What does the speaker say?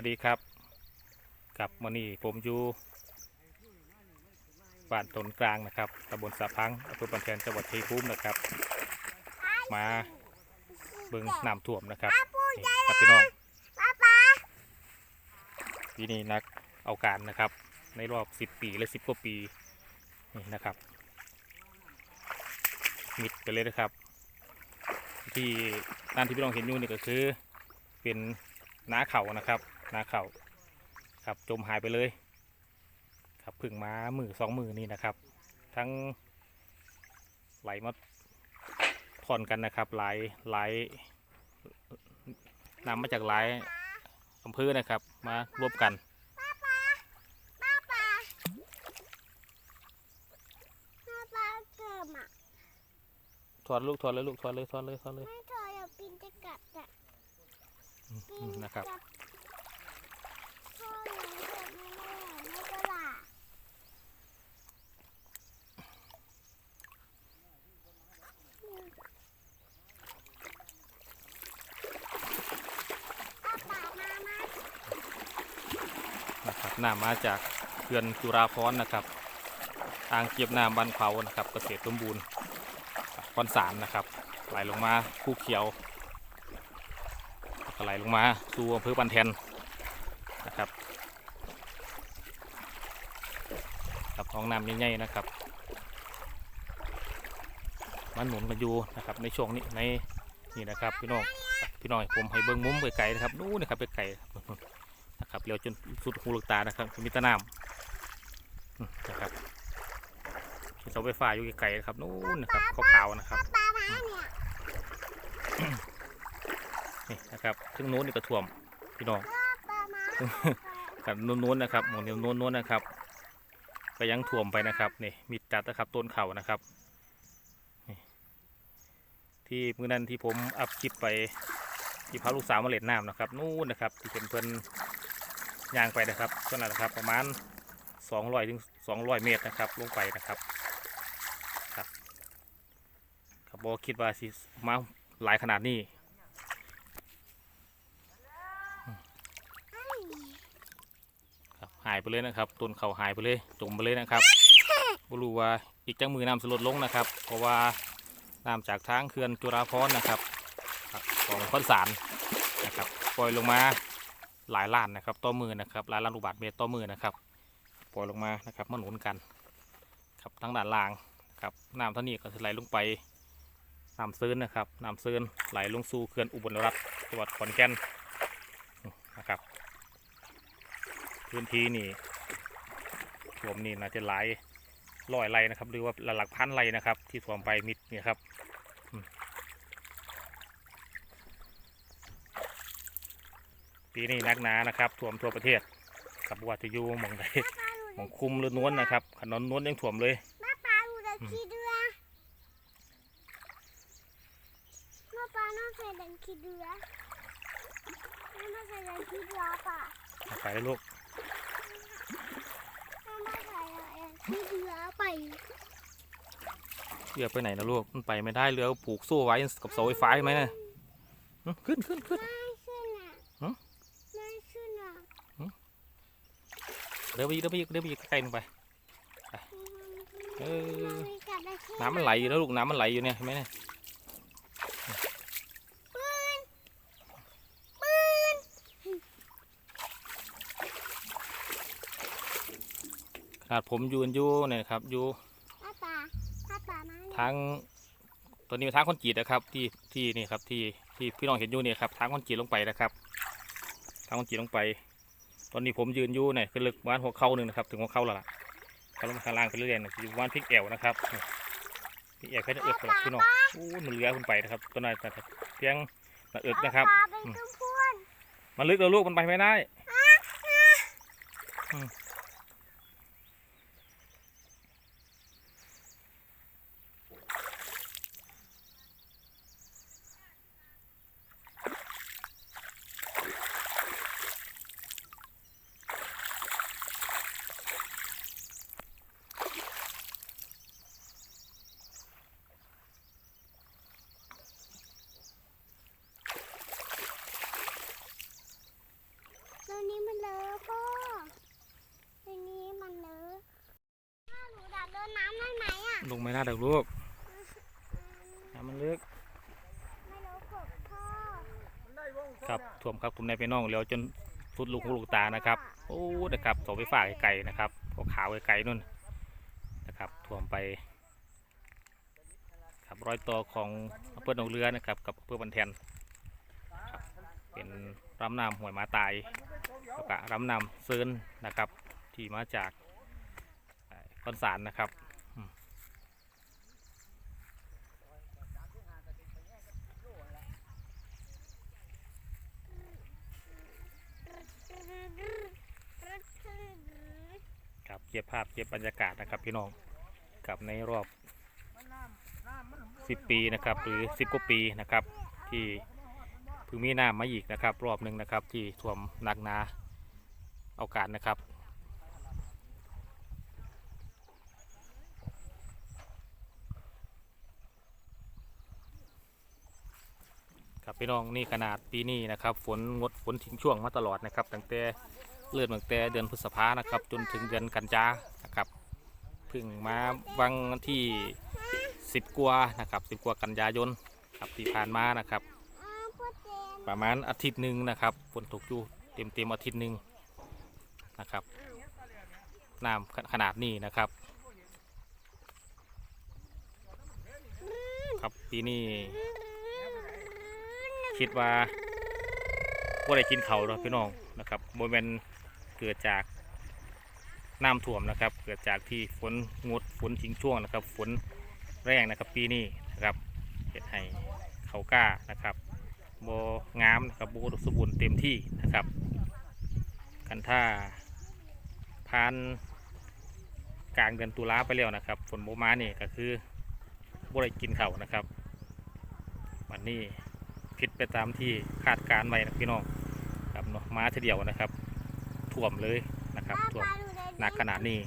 วัสดีครับกับมื่อนี้ผมอยู่บ้านตนกลางนะครับตำบลสะพังอำเภอบันแทนจังหวัดชัยภูมินะครับ มาเบิ่งน้ำท่วมนะครับนี่ครับพี่น้องปีนี้นักเอาการนะครับ ในรอบ10ปีหรือ10กว่าปีนี่นะครับ มิดไปเลยนะครับ ที่ด้านที่พี่น้องเห็นอยู่นี่ก็คือเป็นนาเข่านะครับ นาเข่าครับจมหายไปเลย ครับเพึ่งมามือสองมือนี่นะครับ ทั้งไหลมาท่อนกันนะครับ หลายหลายนำมาจากหลายอำเภอนะครับ มารวมกันป้าป้าป้าป้าเกิมอะถอดลูกถอดเลยลูกถอดเลยถอดเลยถอดเลยไม่เธออย่าปีนจะกัดอะอืมปีอืมนะครับ กัดพ่อหนูเกิดไม่ได้ไม่กระดาป้าป้ามามา น้ำมาจากเขื่อนจุฬาภรณ์นะครับอ่างเก็บน้ำบันเขานะครับ เกษตรสมบูรณ์คอนสารนะครับ ไหลลงมาภูเขียวก็ไหลลงมาสู่อำเภอบันแทนนะครับกับท้องน้ำใหญ่ๆนะครับ มันหนุนกันอยู่นะครับ ในช่วงนี้ในนี่นะครับ พี่น้องพี่น้องผมให้เบิ้งมุมไกลๆนะครับนู้นนะครับไกลๆ นะครับเลี้ยวจนสุดหูลูกตานะครับมีแตะน้ำอืมนะครับเห็นเสาไฟฟ้าอยู่ไกลๆนะครับนู้นนะครับขาวๆนะครับป้ามาเนี่ยนี่นะครับถึงนู้นนี่ก็ท่วมพี่น้องป้ามากับนู้นๆนะครับหมองนี้นู้นๆนะครับก็ยังท่วมไปนะครับนี่มีจัดนะครับต้นเขานะครับนี่ที่มื้อนั้นที่ผมอัพคลิปไปที่พาลูกสาวมาเล่นน้ำนะครับนู้นนะครับที่เป็นเพื่อน ย่างไปนะครับก็นั่นแหละครับประมาณ200ถึง200 เมตรนะครับ ลงไปนะครับครับครับบอคิดว่าสิมาหลายขนาดนี้ครับหายไปเลยนะครับต้นเขาหายไปเลยจมไปเลยนะครับบรู้ว่าอีกจังมือน้ำสลดลงนะครับ เพราะว่าน้ำจากทางเขื่อนจุฬาภรนะครับครับของข้อนสารนะครับปล่อยลงมา หลายล้านนะครับต่อมือนะครับหลายล้านลูกบาทเมตรต่อมือนะครับ ปล่อยลงมานะครับมาหนุนกันครับทั้งด้านล่างนะครับน้ำเท่านี้ก็จะไหลลงไปน้ำซื้นนะครับน้ำซื้นไหลลงสู่เขื่อนอุบลรัตน์จังหวัดขอนแก่นนะครับพื้นที่นี่ท่วมนี่น่าจะหลายร้อยไร่นะครับ หรือว่าหลักพันไร่นะครับ ที่ท่วมไปมิดเนี่ยครับอืม ปีนี้นักหนานะครับท่วมทั่วประเทศกับว่าจะอยู่หมองใดหมองคุมหรือนวลนะครับขนนนวลยังท่วมเลยป้าป้าดูเด็กขี้เดือป้าป้าน้องใส่เด็กขี้เดือน้องใส่เด็กขี้เดือป่ะไปเลยลูกน้องใส่เด็กขี้เดือไปเรือไปไหนนะลูกมันไปไม่ได้เรือผูกโซ่ไว้กับเสาไฟฟ้าไหมนะอืมขึ้นขึ้นขึ้น ไม่ขึ้นอะ ฮะ ไม่ขึ้นอะ เรือไปอีกเรือไปอีกเรือไปอีกใกล้ลงไปเออมันมีกับได้แค่น้ำมันไหลอยู่แล้วลูกน้ำมันไหลอยู่เนี่ยเห็นไหมเนี่ยปืนปืนขนาดผมยืนอยู่เนี่ยนะครับอยู่ป้าป้าป้าป้ามาเนี่ยทางตัวนี้ทางคอนกรีตนะครับ ที่ที่นี่ครับที่ที่พี่น้องเห็นอยู่เนี่ยครับทางคอนกรีตลงไปนะครับทางคอนกรีตลงไป ตอนนี้ผมยืนอยู่เนี่ยคือลึกประมาณหัวเข่าหนึ่งนะครับ ถึงหัวเข่าแล้วล่ะเขาลงมาข้างล่างไปเรื่อยๆนะอยู่ประมาณพลิกแอวนะครับนี่พลิกแอวแค่จะเอิกหลักพี่น้องอู้มันเลื้อยขึ้นไปนะครับตัวนั้นนะครับเพียงหน้าเอิกนะครับป้าเป็นตุ้มพวนมันลึกแล้วลูกมันไปไม่ได้ ลงไม่น่าดักลูกน้ำมันลึกครับท่วมครับผมในไปน้องแล้วจนสุดลูกหูลูกตานะครับ โอ้นะครับเสาไฟฟ้าไกลๆนะครับก็ขาวไกลๆนู่นนะครับท่วมไปครับรอยต่อของอำเภอหนองเรือนะครับ กับอำเภอบันแทนครับเป็นรำนำหวยมาตายแล้วก็รำนำเซินนะครับ ที่มาจากคอนสารนะครับ ครับเก็บภาพเก็บบรรยากาศนะครับพี่น้องกับในรอบ 10 ปีนะครับหรือ 10 กว่าปีนะครับ ที่เพิ่งมีน้ำมาอีกนะครับ รอบหนึ่งนะครับ ที่ท่วมหนักหนาเอาการนะครับ ครับ พี่น้องนี่ขนาดปีนี้นะครับ ฝนงดฝนทิ้งช่วงมาตลอดนะครับตั้งแต่เลื่อนตั้งแต่เดือนพฤษภานะครับ จนถึงเดือนกันยานะครับเพิ่งมาวังที่ 10กว่านะครับ10กว่ากันยายนครับที่ผ่านมานะครับ ประมาณอาทิตย์หนึ่งนะครับฝนตกอยู่เต็มเต็มอาทิตย์หนึ่งนะครับน้ำขนาดนี้นะครับครับปีนี้ คิดว่าว่าได้กินเขาวแล้วพี่น้องนะครับโมเมนเกิดจากน้ำท่วมนะครับ เกิดจากที่ฝนงดฝนทิ้งช่วงนะครับ ฝนแรงนะครับปีนี้นะครับเห็ดให้เขากล้านะครับโบงามนะครับโบดมสมบูรณ์เต็มที่นะครับกันท่าพานกลางเดือนตุลาไปแล้วนะครับ ฝนโบมานี่ก็คือโบได้กินเขานะครับ วันนี้ ผิดไปตามที่คาดการณ์ไว้นะพี่น้องครับเนาะมาทีเดียวนะครับ ท่วมเลยนะครับท่วมหนักขนาดนี้